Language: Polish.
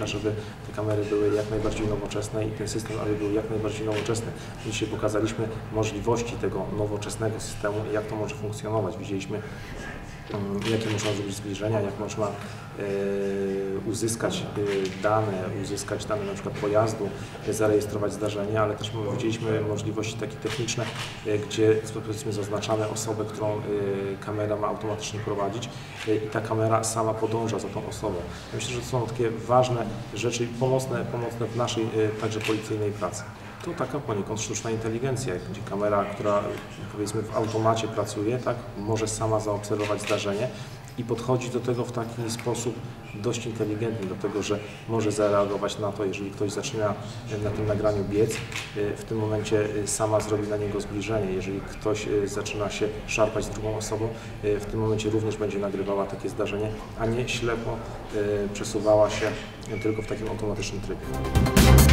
Polska, żeby te kamery były jak najbardziej nowoczesne i ten system, aby był jak najbardziej nowoczesny. Dzisiaj pokazaliśmy możliwości tego nowoczesnego systemu i jak to może funkcjonować. Widzieliśmy jakie można zrobić zbliżenia, jak można e, uzyskać e, dane, uzyskać dane na przykład pojazdu, zarejestrować zdarzenie, ale też widzieliśmy możliwości takie techniczne, e, gdzie powiedzmy zaznaczamy osobę, którą kamera ma automatycznie prowadzić i ta kamera sama podąża za tą osobą. Myślę, że to są takie ważne rzeczy pomocne, pomocne w naszej także policyjnej pracy. To taka poniekąd sztuczna inteligencja, gdzie kamera, która powiedzmy w automacie pracuje, tak, może sama zaobserwować zdarzenie i podchodzi do tego w taki sposób dość inteligentny, dlatego że może zareagować na to, jeżeli ktoś zaczyna na tym nagraniu biec, e, w tym momencie e, sama zrobi na niego zbliżenie. Jeżeli ktoś e, zaczyna się szarpać z drugą osobą, w tym momencie również będzie nagrywała takie zdarzenie, a nie ślepo przesuwała się tylko w takim automatycznym trybie.